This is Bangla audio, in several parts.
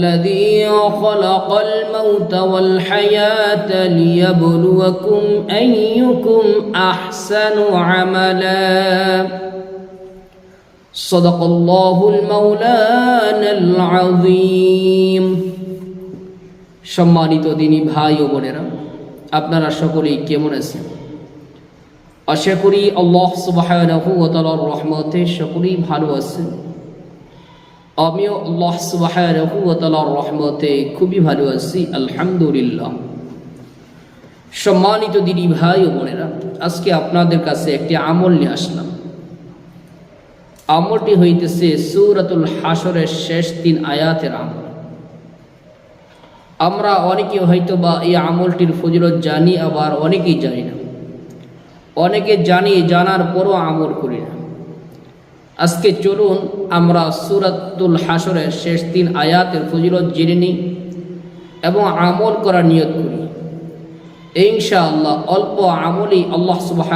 الذي خلق الموت والحياة ليبلوكم أيكم أحسن عملا صدق الله المولانا العظيم সম্মানিত দিনী ভাই ও বোনেরা আপনারা সকলেই কেমন আছেন আশা করি আল্লাহ সুবাহানাহু ও তাআলার রহমতে সকলেই ভালো আছেন আমিও আল্লাহ সুবাহানাহু ও রহমতে খুবই ভালো আছি, আলহামদুলিল্লাহ। সম্মানিত দিনী ভাই ও বোনেরা, আজকে আপনাদের কাছে একটি আমল নিয়ে আসলাম। আমলটি হইতেছে সূরাতুল হাসরের শেষ তিন আয়াতের আমল। আমরা অনেকে হয়তো বা এই আমলটির ফজিলত জানি, আবার অনেকেই জানি না। অনেকে জানি, জানার পরও আমল করি না। আজকে চলুন আমরা সুরাতুল হাসরের শেষ তিন আয়াতের ফজিলত জেনে নিই এবং আমল করার নিয়ত করি। ইনশা আল্লাহ অল্প আমলই আল্লাহ সুবাহ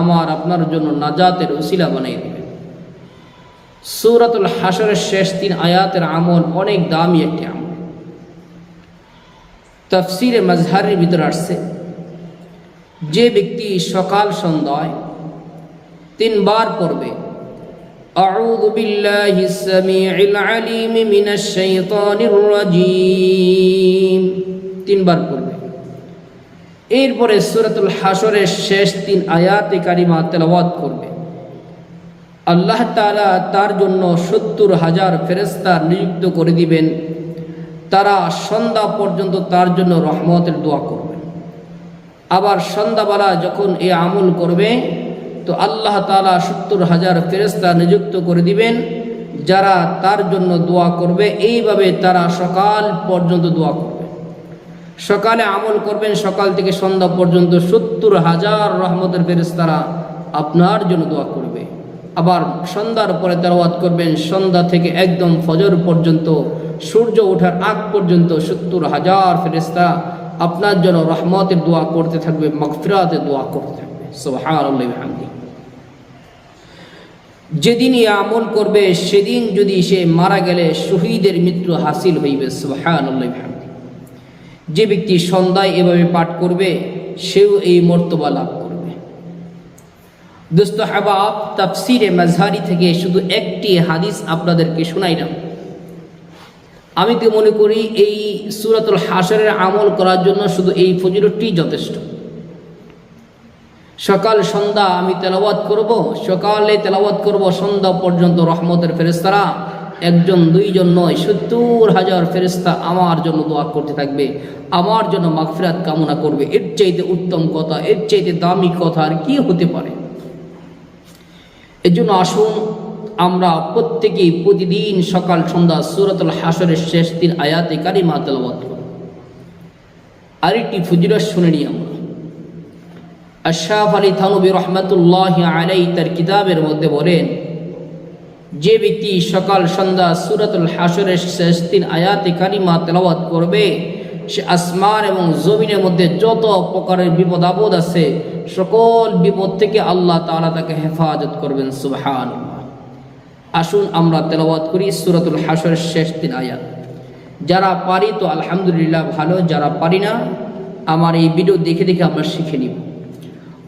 আমার আপনার জন্য নাজাতের উসিলা বানিয়ে দেবেন। সুরাতুল হাসরের শেষ তিন আয়াতের আমল অনেক দামি একটি আমল। তফসিরে মজহারের ভিতরে আসছে, যে ব্যক্তি সকাল সন্ধ্যায় তিনবার পড়বে أعوذ بالله السميع العليم من الشيطان الرجيم তিনবার পড়বে এরপরে সূরাতুল হাসরের শেষ তিন আয়াতে কারিমা তেলাওয়াত করবে আল্লাহ তালা তার জন্য সত্তর হাজার ফেরেস্তা নিযুক্ত করে দিবেন তারা সন্ধ্যা পর্যন্ত তার জন্য রহমতের দোয়া করবে আবার সন্ধ্যাবেলা যখন এ আমল করবে তো আল্লাহ তালা সত্তর হাজার ফেরেস্তা নিযুক্ত করে দিবেন, যারা তার জন্য দোয়া করবে, এইভাবে তারা সকাল পর্যন্ত দোয়া করবে। সকালে আমল করবেন, সকাল থেকে সন্ধ্যা পর্যন্ত সত্তর হাজার রহমতের ফেরেস্তারা আপনার জন্য দোয়া করবে। আবার সন্ধ্যার পরে তেলাওয়াত করবেন, সন্ধ্যা থেকে একদম ফজর পর্যন্ত, সূর্য ওঠার আগ পর্যন্ত সত্তর হাজার ফেরেস্তা আপনার জন্য রহমতের দোয়া করতে থাকবে মকফিরাতের দোয়া করতে থাকবে। সোহানি যেদিন আমল করবে, সেদিন যদি সে মারা গেলে শহীদের মৃত্যু হাসিল হইবে যে ব্যক্তি সন্ধ্যায় এভাবে পাঠ করবে, সেও এই মর্তবা লাভ করবে। দোস্ত হাবাব, তাফসিরে মাঝহারি থেকে শুধু একটি হাদিস আপনাদেরকে শোনাইলাম আমি তো মনে করি এই সুরাতুল হাসরের আমল করার জন্য শুধু এই ফজিলতটি যথেষ্ট। সকাল সন্ধ্যা আমি তেলাওয়াত করব, সকালে তেলাওয়াত করব, সন্ধ্যা পর্যন্ত রহমতের ফেরেস্তারা একজন, দুইজন নয়, সত্তর হাজার ফেরিস্তা আমার জন্য দোয়া করতে থাকবে, আমার জন্য মাগফিরাত কামনা করবে। এর চাইতে উত্তম কথা, এর চাইতে দামি কথা আর কি হতে পারে? এর জন্য আসুন, আমরা প্রত্যেকেই প্রতিদিন সকাল সন্ধ্যা সুরতুল হাসরের শেষ দিন আয়াতে কারিমা তেলাওয়াত করি। আরেকটি ফজিরত শুনে নিই আমরা। আশরাফ আলী থানবী রহমতুল্লাহ আলাই তার কিতাবের মধ্যে বলেন, যে ব্যক্তি সকাল, সন্ধ্যা সুরাতুল হাসরের শেষ দিন আয়াতে কারিমা তেলাওয়াত করবে, সে আসমান এবং জমিনের মধ্যে যত প্রকারের বিপদ আপদ আছে, সকল বিপদ থেকে আল্লাহ তালা তাকে হেফাজত করবেন সুবহান আসুন আমরা তেলাওয়াত করি সুরাতুল হাসরের শেষ দিন আয়াত। যারা পারি তো আলহামদুলিল্লাহ ভালো, যারা পারি না, আমার এই ভিডিও দেখে দেখে আমরা শিখে নিব।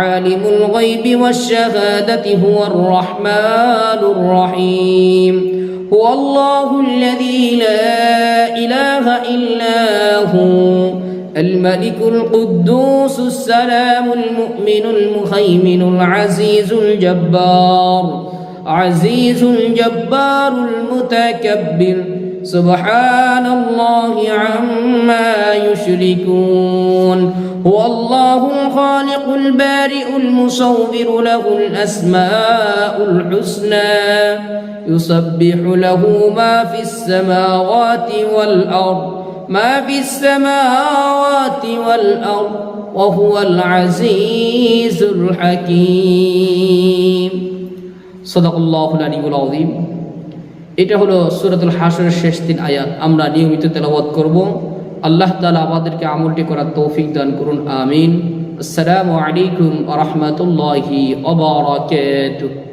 عالم الغيب والشهادة هو الرحمن الرحيم. هو الله الذي لا إله إلا هو الملك القدوس السلام المؤمن المهيمن العزيز الجبار عزيز الجبار المتكبر. سبحان الله عما يشركون. هو الله الخالق البارئ المصور له الأسماء الحسنى يسبح له ما في السماوات والأرض ما في السماوات والأرض وهو العزيز الحكيم صدق الله العلي العظيم এটা হলো সুরাতুল হাসরের শেষ তিন আয়াত আমরা নিয়মিত তেলাওয়াত করব আল্লাহ তালা আমাদেরকে আমলটি করার তৌফিক দান করুন আমিন। আসসালামু আলাইকুম রাহমাতুল্লাহি ওয়া বারাকাতুহু।